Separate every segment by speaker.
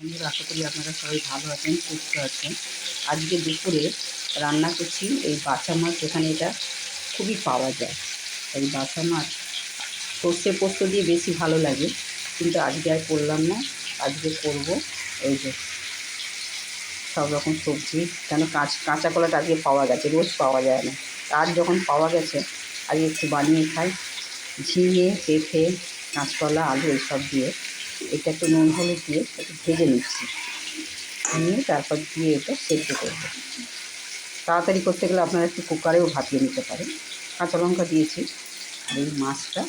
Speaker 1: বন্ধুরা আশা করি আপনারা সবাই ভালো আছেন, সুস্থ আছেন। আজকে দুপুরে রান্না করছি এই বাছা মাছ যেখানে এটা খুবই পাওয়া যায়। এই বাছা মাছ সর্ষে পোস্ত দিয়ে বেশি ভালো লাগে, কিন্তু আজকে আর করলাম না। আজকে করব এই যে সব রকম সবজি, কেন কাঁচ, কাঁচা কলাটা আজকে পাওয়া গেছে, রোজ পাওয়া যায় না। আর যখন পাওয়া গেছে, আজকে একটু বানিয়ে খাই। ঝিঙে, পেঁপে, কাঁচকলা, আলু, এইসব দিয়ে এটা একটু নুন হলুদ দিয়ে একটু ভেজে নিচ্ছি। নিয়ে তারপর দিয়ে এটা সেদ্ধ করব। তাড়াতাড়ি করতে গেলে আপনারা একটু কুকারেও ভাপিয়ে নিতে পারেন। কাঁচা লঙ্কা দিয়েছি। আর এই মাছটা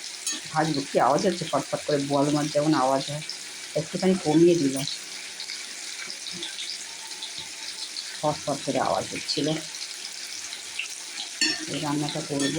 Speaker 1: ভাজবো। কী আওয়াজ হচ্ছে? ফটফট করে বোয়াল মাছ যেমন আওয়াজ হয়। একটুখানি কমিয়ে দিলাম। ফটফট করে আওয়াজ হচ্ছিল। এই রান্নাটা করব।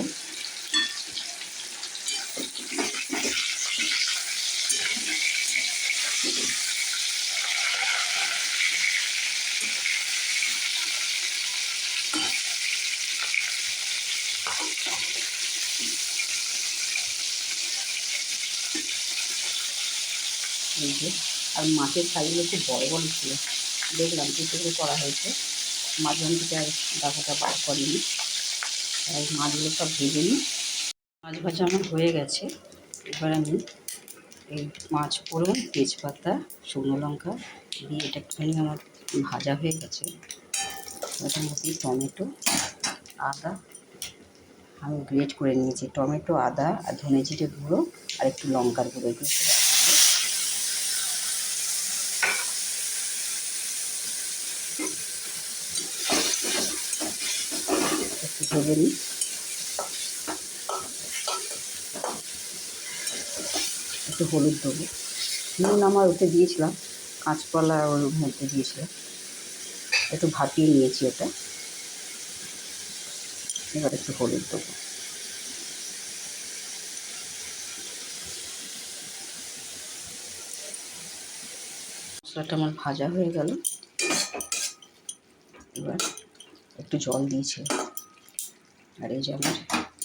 Speaker 1: আর মাছের সাইজগুলো খুব বড় বড় ছিল। দেখলাম কিছু করে হয়েছে। মাঝখান থেকে আর ডাকাটা বার করিনি। তাই মাছগুলো সব ভেজে নিই। মাছ ভাজা আমার হয়ে গেছে। এবার আমি এই মাছ ফোড়ন তেজপাতা, শুকনো লঙ্কা দিয়ে এটা একটুখানি আমার ভাজা হয়ে গেছে। মধ্যে টমেটো, আদা আমি গ্রেট করে নিয়েছি। টমেটো, আদা আর ধনে জিরে গুঁড়ো আর একটু লঙ্কার গুঁড়ো। একটু নিই। একটু হলুদ দেবো। নুন আমার ওতে দিয়েছিলাম, কাঁচকলা ওর মধ্যে দিয়েছিলাম। একটু ভাপিয়ে নিয়েছি ওটা। এবার একটু হলুদ দেবো। মশলাটা আমার ভাজা হয়ে গেল। এবার একটু জল দিয়েছি। আর এই যে আমার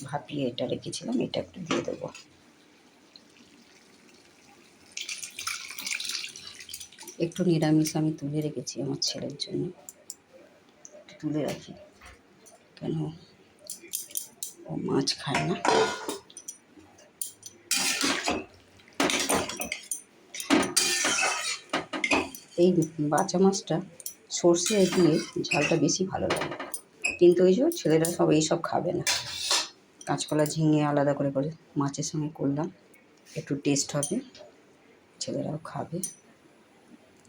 Speaker 1: ভাপিয়ে এটা রেখেছিলাম, এটা একটু দিয়ে দেবো। একটু নিরামিষ আমি তুলে রেখেছি আমার ছেলের জন্য। একটু তুলে রাখি। কেন? ও মাছ খায় না। এই বাচ্চা মাছটা সর্ষে দিয়ে ঝালটা বেশি ভালো লাগে। কিন্তু ওই যে ছেলেরা সব এইসব খাবে না। কাঁচকলা ঝিঙে আলাদা করে করে মাছের সঙ্গে করলাম। একটু টেস্ট হবে, ছেলেরাও খাবে।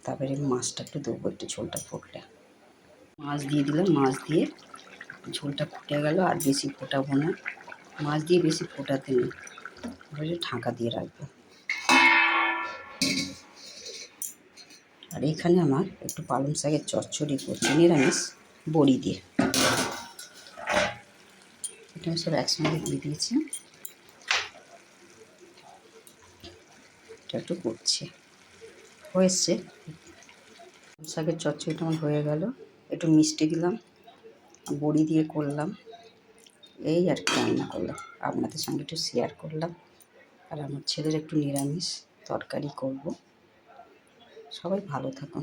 Speaker 1: তারপরে মাছটা একটু দেবো একটু ঝোলটা ফুটলে। মাছ দিয়ে দিলাম, মাছ দিয়ে ঝোলটা ফুটে গেল আর বেশি ফোটাবো না। মাছ দিয়ে বেশি ফোটাতে নেই। এবারে ঢাকা দিয়ে রাখব। আর এখানে আমার একটু পালং শাকের চচ্চড়ি করছি, নিরামিষ বড়ি দিয়ে। এটা আমি সব একসঙ্গে দিয়ে দিয়েছি। এটা একটু করছি। হয়েছে। শাকের চচ্চড়িটা আমার হয়ে গেল। একটু মিষ্টি দিলাম। বড়ি দিয়ে করলাম। এই আর কি রান্না করলাম। আপনাদের সঙ্গে একটু শেয়ার করলাম। আর আমার ছেলের একটু নিরামিষ তরকারি করব। সবাই ভালো থাকুন।